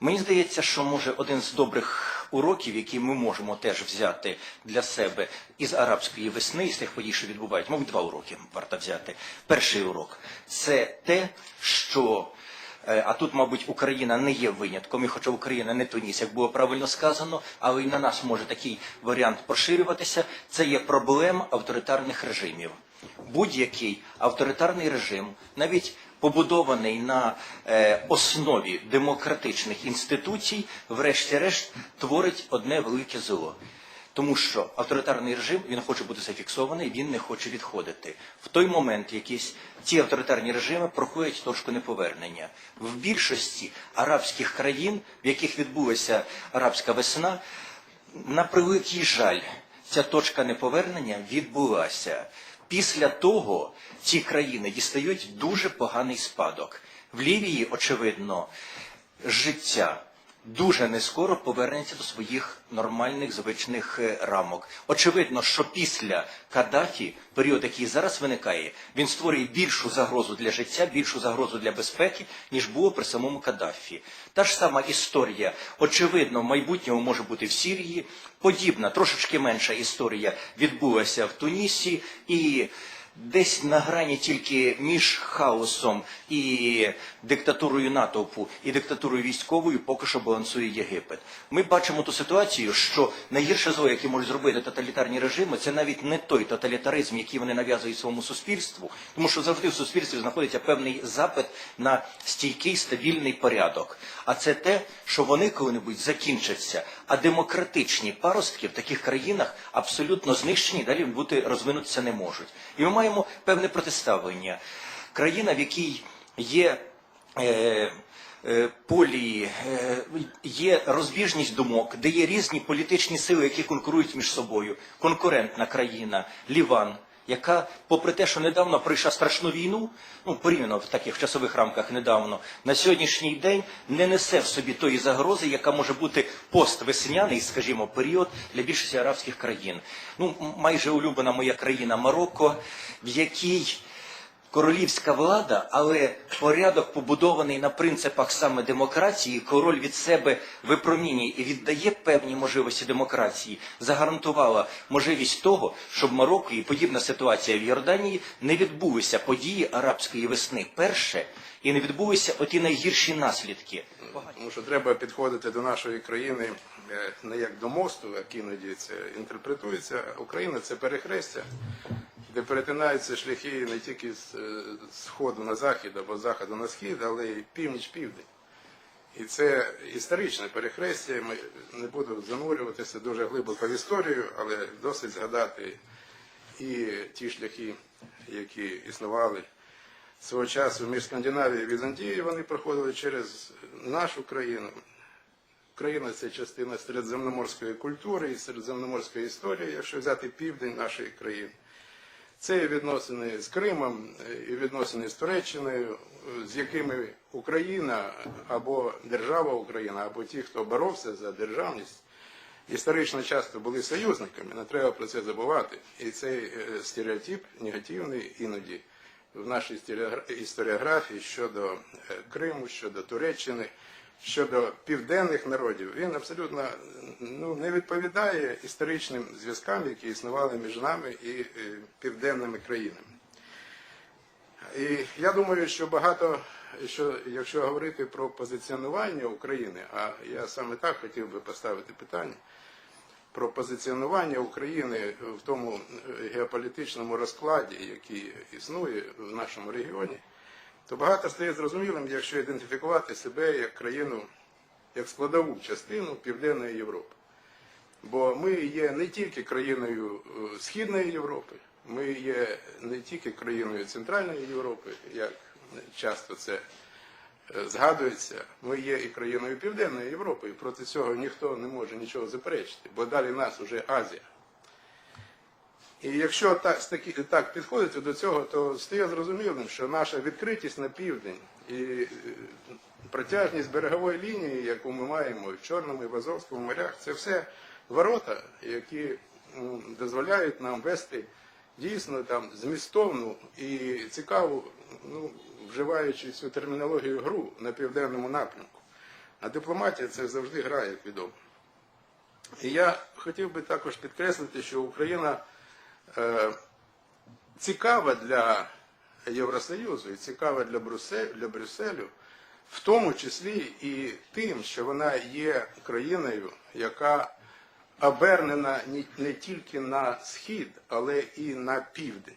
Мені здається, що може один з добрих уроків, які ми можемо теж взяти для себе із арабської весни, із тих подій, що відбувають, мабуть, два уроки варто взяти. Перший урок це те, що Е, А тут, мабуть, Україна не є винятком, і хоча Україна не Туніс, як було правильно сказано, але і на нас може такий варіант поширюватися. Це є проблема авторитарних режимів. Будь-який авторитарний режим, навіть побудований на е, основі демократичних інституцій, врешті-решт творить одне велике зло. Тому що авторитарний режим він хоче бути зафіксований, він не хоче відходити. В той момент якісь ці авторитарні режими проходять точку неповернення. В більшості арабських країн, в яких відбулася арабська весна, на превеликий жаль, ця точка неповернення відбулася. Після того ці країни дістають дуже поганий спадок. В Лівії, очевидно, життя дуже не скоро повернеться до своїх нормальних звичних е, рамок. Очевидно, що після Каддафі, період, який зараз виникає, він створює більшу загрозу для життя, більшу загрозу для безпеки, ніж було при самому Каддафі. Та ж сама історія, очевидно, в майбутньому може бути в Сирії. Подібна, трошечки менша історія відбулася в Тунісі і. Десь на грані тільки між хаосом і диктатурою натовпу і диктатурою військовою поки що балансує Єгипет. Ми бачимо ту ситуацію, що найгірше зло, яке можуть зробити тоталітарні режими, це навіть не той тоталітаризм, який вони нав'язують своєму суспільству, тому що завжди в суспільстві знаходиться певний запит на стійкий стабільний порядок. А це те, що вони коли-небудь закінчаться, а демократичні паростки в таких країнах абсолютно знищені, далі бути розвинутися не можуть. І ми маємо певне протиставлення. Країна, в якій є е, е, полі, е, є розбіжність думок, де є різні політичні сили, які конкурують між собою. Конкурентна країна, Ліван, яка, попри те, що недавно пройшла страшну війну, ну порівняно в таких часових рамках недавно, на сьогоднішній день не несе в собі тої загрози, яка може бути поствесняний, скажімо, період для більшості арабських країн. Ну, майже улюблена моя країна Марокко, в якій королівська влада, але порядок побудований на принципах саме демократії, король від себе випромінює і віддає певні можливості демократії, загарантувала можливість того, щоб в Марокко і подібна ситуація в Йорданії не відбулися події арабської весни перше і не відбулися оті найгірші наслідки. Тому що треба підходити до нашої країни е, не як до мосту, як іноді це інтерпретується. Україна це перехрестя, де перетинаються шляхи не тільки з е, сходу на захід або з заходу на схід, але й північ-південь. І це історичне перехрестя. Ми не буду занурюватися дуже глибоко в історію, але досить згадати і ті шляхи, які існували свого часу між Скандинавією і Візантією, вони проходили через нашу країну. Україна це частина середземноморської культури і середземноморської історії, якщо взяти південь нашої країни. Це відносини з Кримом, і відносини з Туреччиною, з якими Україна або держава Україна, або ті, хто боровся за державність, історично часто були союзниками, не треба про це забувати. І цей е, стереотип негативний іноді в нашій історіогра- історіографії щодо е, Криму, щодо Туреччини, щодо південних народів, він абсолютно ну, не відповідає історичним зв'язкам, які існували між нами і е, південними країнами. І я думаю, що багато, що якщо говорити про позиціонування України, а я саме так хотів би поставити питання про позиціонування України в тому е, геополітичному розкладі, який існує в нашому регіоні, то багато стає зрозумілим, якщо ідентифікувати себе як країну, як складову частину Південної Європи. Бо ми є не тільки країною е, Східної Європи, ми є не тільки країною Центральної Європи, як часто це е, згадується, ми є і країною Південної Європи, і проти цього ніхто не може нічого заперечити, бо далі нас уже Азія. І якщо так, з такі- так підходити до цього, то стає зрозумілим, що наша відкритість на південь і е, протяжність берегової лінії, яку ми маємо в Чорному і в Азовському морях, це все ворота, які дозволяють нам вести дійсно там змістовну і цікаву, ну, вживаючи цю термінологію гру на південному напрямку. А дипломатія це завжди грає, як відомо. І я хотів би також підкреслити, що Україна цікава для Євросоюзу і цікава для, Брюсселю, для Брюсселю, в тому числі і тим, що вона є країною, яка обернена не тільки на схід, але і на південь.